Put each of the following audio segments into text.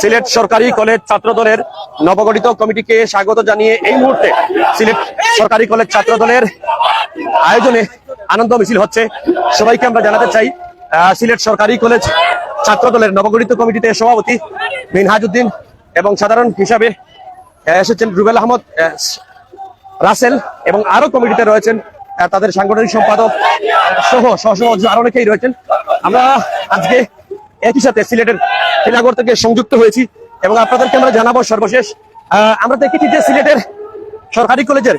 সিলেট সরকারি কলেজ ছাত্র দলের নবগঠিত কমিটিকে স্বাগত জানিয়ে এই মুহূর্তে সিলেট সরকারি কলেজ ছাত্র দলের আয়োজনে আনন্দ মিছিল হচ্ছে। সবাইকে আমরা জানাতে চাই সিলেট সরকারি কলেজ ছাত্র দলের নবগঠিত কমিটিতে সভাপতি মিনহাজউদ্দিন এবং সাধারণ হিসাবে এসেছেন রুবেল আহমদ রাসেল এবং আরও কমিটিতে রয়েছেন তাদের সাংগঠনিক সম্পাদক সহ সহ সহ, আরও অনেকেই রয়েছেন। আমরা আজকে একই সাথে সিলেটের টিলাগড় থেকে সংযুক্ত হয়েছি এবং আপনাদেরকে আমরা জানাব সর্বশেষ আমরা দেখেছি যে সিলেটের সরকারি কলেজের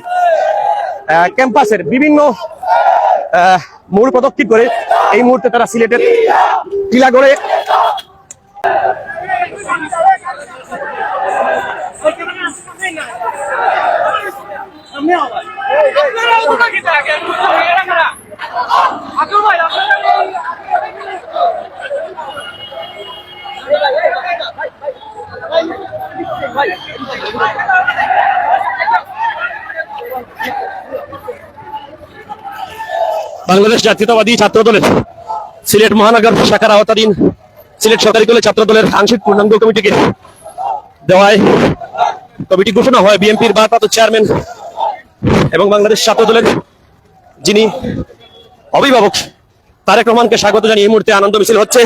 ক্যাম্পাসের বিভিন্ন মূল পদক্ষেপ করে এই মুহূর্তে তারা সিলেটের টিলাগড়ে বাংলাদেশ জাতীয়তাবাদী ছাত্র দলের সিলেট মহানগর শাখার আওতাধীন সিলেট সরকারি কলেজ ছাত্র দলের আংশিক পূর্ণাঙ্গ কমিটিকে দেওয়ায় কমিটি ঘোষণা হয় বিএনপির ভারপ্রাপ্ত চেয়ারম্যান এবং বাংলাদেশ ছাত্র দলের যিনি অভিভাবক তারেক রহমানকে স্বাগত জানিয়ে এই মুহূর্তে আনন্দ মিছিল হচ্ছে।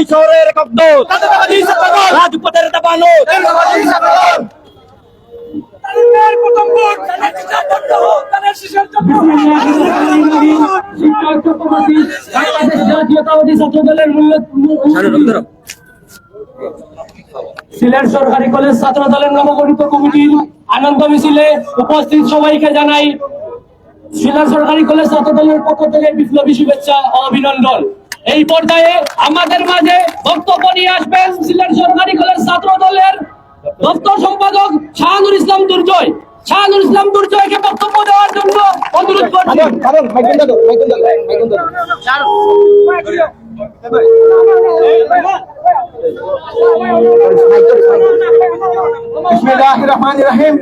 এই শহরের কব্দ রাজপথের দাবানো সিলেট সরকারি কলেজ ছাত্র দলের নবগঠিত কমিটির আনন্দ মিছিলে উপস্থিত সবাইকে জানাই। সিলেট সরকারি কলেজ ছাত্র দলের পক্ষ থেকে বিপ্লবী শুভেচ্ছা ও অভিনন্দন। এই পর্যায়ে আমাদের মাঝে বক্তব্য নিয়ে আসবেন সিলেট সরকারি কলেজ ছাত্র দলের দপ্তর সম্পাদক শাহানুর ইসলাম দুর্জয়। শাহানুর ইসলাম দুর্জয়কে বক্তব্য দেওয়ার জন্য অনুরোধ করছি। বিসমিল্লাহির রহমানির রহিম।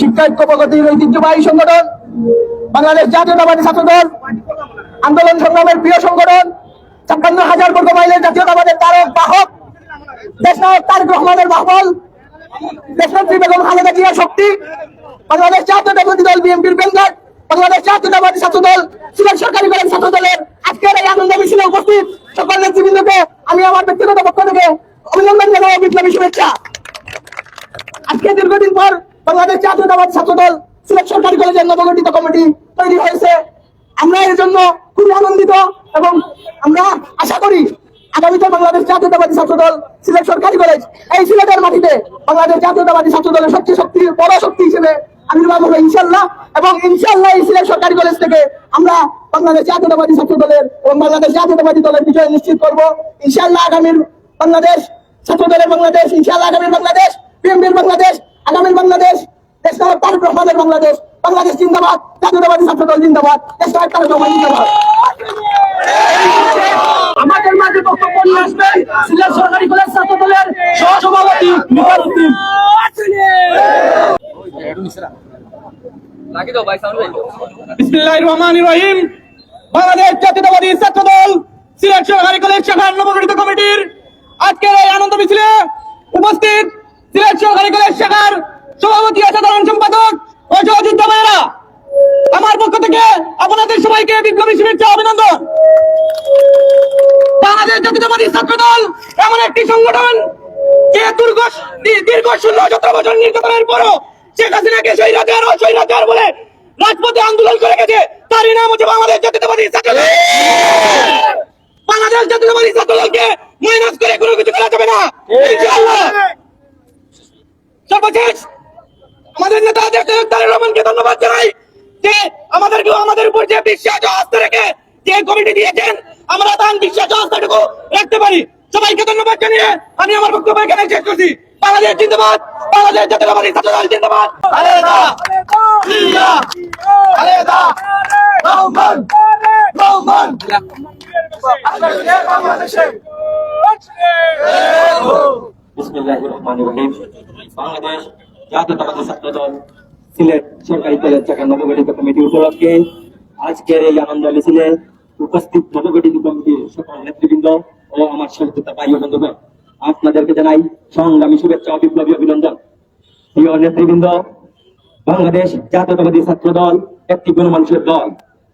শিক্ষা ঐক্য প্রগতির ঐতিহ্যবাহী সংগঠন, বাংলাদেশ জাতীয়তাবাদী ছাত্র দল আন্দোলন সংগ্রামের প্রিয় সংগঠন, ছাপ্পান্ন হাজার বর্গ মাইলের জাতীয়তাবাদের তারক বাহক, দেশনায়ক তারেক রহমানের বাহবল, দেশনেত্রী বেগম খালেদা জিয়ার শক্তি, বাংলাদেশ জাতীয়তাবাদী দল বিএনপির বেঙ্গল বাংলাদেশ জাতীয়তাবাদী ছাত্র দল সিলেট সরকারি কলেজ ছাত্র দলের আজকের এই আনন্দ মিছিলে উপস্থিত সকল নেতৃবৃন্দকে আমি আমার ব্যক্তিগত পক্ষ থেকে অভিনন্দন জানাই বিপ্লবী শুভেচ্ছা। আজকে দীর্ঘদিন পর বাংলাদেশ জাতীয়তাবাদী ছাত্র দল সিলেট সরকারি কলেজের নবগঠিত কমিটি তৈরি হয়েছে। আমরা এর জন্য খুবই আনন্দিত এবং আমরা আশা করি আগামীতে বাংলাদেশ জাতীয়তাবাদী ছাত্র দল সিলেট সরকারি কলেজ, এই সিলেটের মাটিতে বাংলাদেশ জাতীয়তাবাদী ছাত্র দলের সবচেয়ে শক্তি বড় শক্তি হিসেবে আবির্ভাব হবে ইনশাল্লাহ এবং ইনশাল্লাহ এই সিলেট সরকারি কলেজ থেকে আমরা বাংলাদেশ জাতীয়তাবাদী ছাত্র দলের এবং বাংলাদেশ জাতীয়তাবাদী দলের বিজয় নিশ্চিত করব। ইনশাল্লাহ আগামীর বাংলাদেশ ছাত্র দলের বাংলাদেশ ইনশাল্লাহ আগামীর বাংলাদেশ, বিএনপির বাংলাদেশ, আগামীর বাংলাদেশ, দেশনায়ক তারেক রহমানের বাংলাদেশ বাংলাদেশ জিন্দাবাদ, জাতীয়তাবাদী ছাত্র দল জিন্দাবাদ জিন্দাবাদ। আমাদের মাঝে বক্তব্য নিয়ে আসবেন সিলেট সরকারি কলেজ ছাত্র দলের সহসভাপতি শাখার কমিটির আনন্দ উপস্থিত সভাপতি ও সাধারণ সম্পাদক ও সহযোদ্ধা ভাইয়েরা, আমার পক্ষ থেকে আপনাদের সবাইকে বিপ্লবী শুভেচ্ছা, অভিনন্দন। বাংলাদেশ জাতীয়তাবাদী ছাত্র দল এমন একটি সংগঠন যে দীর্ঘ দীর্ঘ ষোলো সতেরো বছর নির্যাতনের পরও শেখ হাসিনাকে স্বৈরাচার ও স্বৈরাচার বলে রাজপথে আন্দোলন করে গেছে, তারই নাম হচ্ছে বাংলাদেশ জাতীয়তাবাদী ছাত্র দল বাংলাদেশ জাতীয়তাবাদী ছাত্র দলকে মাইনাস করে কোনো কিছু করা যাবে না। ইনশাআল্লাহ। সর্বশেষ আমাদের নেতা তারেক রহমানকে ধন্যবাদ জানাই যে আমাদেরকে, আমাদের উপর যে বিশ্বাস আস্থা রেখে যে কমিটি দিয়েছেন, আমরা তার বিশ্বাস আস্থাটুকু রাখতে পারি। সবাইকে ধন্যবাদ জানিয়ে আমি আমার বক্তব্য এখানে শেষ করছি। বাংলাদেশ জিন্দাবাদ বাংলাদেশ জিন্দাবাদ। রহমান রহমান। বাংলাদেশ জাতীয়তাবাদী ছাত্র দল সিলেট সরকারি কলেজ নবগঠিত কমিটি উপলক্ষে আজকের এই আনন্দ মিছিলে উপস্থিত নবগঠিত কমিটির সকল নেতৃবৃন্দ ও আমার সহযোগিতা ভাই ও বন্ধুগণ, আপনাদেরকে জানাই সংগ্রামী শুভেচ্ছা ও বিপ্লবী অভিনন্দন। প্রিয় নেতৃবৃন্দ, বাংলাদেশ জাতীয়তাবাদী ছাত্র দল একটি গণমানুষের দল।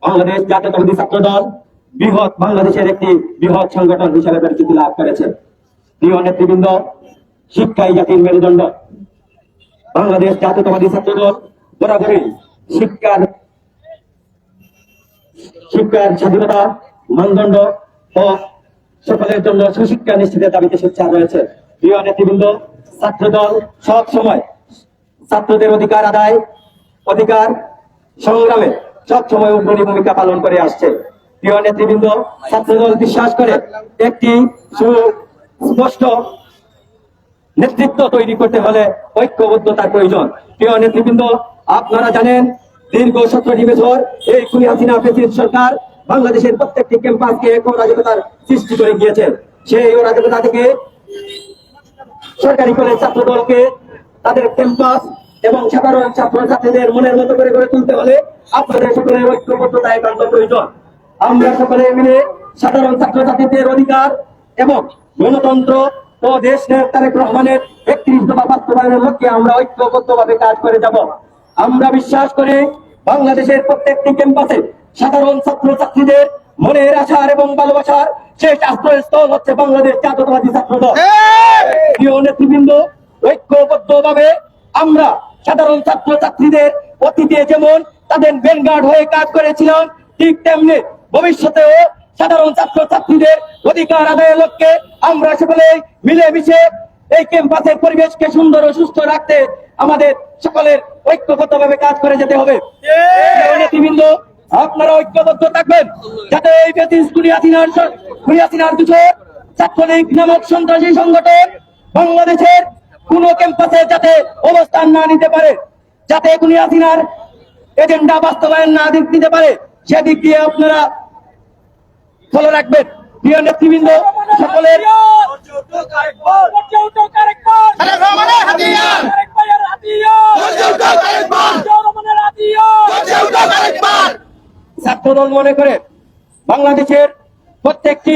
বাংলাদেশ জাতীয়তাবাদী ছাত্র দল বৃহৎ বাংলাদেশের একটি বৃহৎ সংগঠন হিসাবে পরিচিতি লাভ করেছে। প্রিয় নেতৃবৃন্দ, শিক্ষাই জাতির মেরুদণ্ড। বাংলাদেশ জাতীয়তাবাদী ছাত্র দল বরাবরই শিক্ষার শিক্ষার স্বাধীনতা, মানদণ্ড ও সকলের জন্য সুশিক্ষা নিশ্চিতের দাবিতে সোচ্চার রয়েছে। প্রিয় নেতৃবৃন্দ ছাত্র দল সব সময় ছাত্রদের অধিকার আদায়, অধিকার সংগ্রামে সব সময় অগ্রণী ভূমিকা পালন করে আসছে। প্রিয় নেতৃবৃন্দ, ছাত্রদল বিশ্বাস করে একটি সুস্পষ্ট নেতৃত্ব তৈরি করতে হলে ঐক্যবদ্ধতার প্রয়োজন। প্রিয় নেতৃবৃন্দ, আপনারা জানেন, দীর্ঘ সতেরোটি বছর এই খুনি হাসিনা ফেসির সরকার বাংলাদেশের প্রত্যেকটি ক্যাম্পাসকে এক অরাজকতার সৃষ্টি করে গিয়েছে। সেই অরাজকতা থেকে সরকারি কলেজ ছাত্র দলকে তাদের ক্যাম্পাস এবং সাধারণ ছাত্র ছাত্রীদের মনের মতো করে গড়ে তুলতে হলে আপনাদের সকলের ঐক্যবদ্ধতা একান্ত প্রয়োজন। আমরা সকলে মিলে সাধারণ ছাত্র ছাত্রীদের অধিকার এবং গণতন্ত্র ও দেশ তারেক রহমানের একত্রিশ দফা বাস্তবায়নের লক্ষ্যে আমরা ঐক্যবদ্ধভাবে কাজ করে যাব। আমরা বিশ্বাস করি বাংলাদেশের প্রত্যেকটি ক্যাম্পাসে সাধারণ ছাত্র ছাত্রীদের মনের আশার এবং ভালোবাসার শেষ আশ্রয়স্থল হচ্ছে বাংলাদেশ জাতীয়তাবাদী ছাত্র দল প্রিয় নেতৃবৃন্দ ঐক্যবদ্ধভাবে আমরা সাধারণ ছাত্র ছাত্রীদের অতীতে যেমন তাদের ভ্যানগার্ড হয়ে কাজ করেছিলাম ঠিক তেমনি ভবিষ্যতেও সাধারণ ছাত্র ছাত্রীদের অধিকার আদায়ের লক্ষ্যে আমরা সকলে মিলেমিশে এই ক্যাম্পাসের পরিবেশকে সুন্দর ও সুস্থ রাখতে আমাদের সকলের ঐক্যবদ্ধভাবে কাজ করে যেতে হবে। নেতৃবৃন্দ আপনারা ঐক্যবদ্ধ থাকবেন যাতে এই বেতিস কুড়িয়াছিনার কুড়িয়াছিনার কিছু ছাত্রলীগ নামক সন্ত্রাসী সংগঠন বাংলাদেশের কোন ক্যাম্পাসে যাতে অবস্থান না নিতে পারে যাতে কুড়িয়াছিনার এজেন্ডা বাস্তবায়ন না দিতে পারে সেদিক দিয়ে আপনারা ফলো রাখবেন। প্রিয় নেতৃবৃন্দ সকলের ছাত্রদল মনে করে বাংলাদেশের প্রত্যেকটি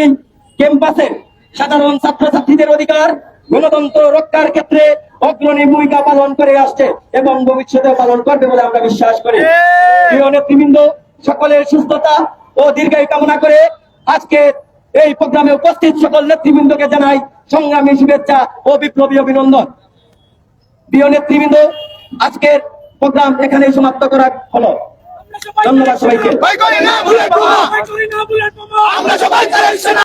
ক্যাম্পাসে সাধারণ ছাত্রছাত্রীদের অধিকার গণতন্ত্র রক্ষার ক্ষেত্রে অগ্রণী ভূমিকা পালন করে আসছে এবং ভবিষ্যতে পালন করবে বলে আমরা বিশ্বাস করি। প্রিয় নেতৃবৃন্দ সকলের সুস্থতা ও দীর্ঘায়ু কামনা করে আজকে এই প্রোগ্রামে উপস্থিত সকল নেতৃবৃন্দকে জানাই সংগ্রামী শুভেচ্ছা ও বিপ্লবী অভিনন্দন। প্রিয় নেতৃবৃন্দ আজকের প্রোগ্রাম এখানেই সমাপ্ত করা হলো। ধন্যবাদ সবাইকে। সবাই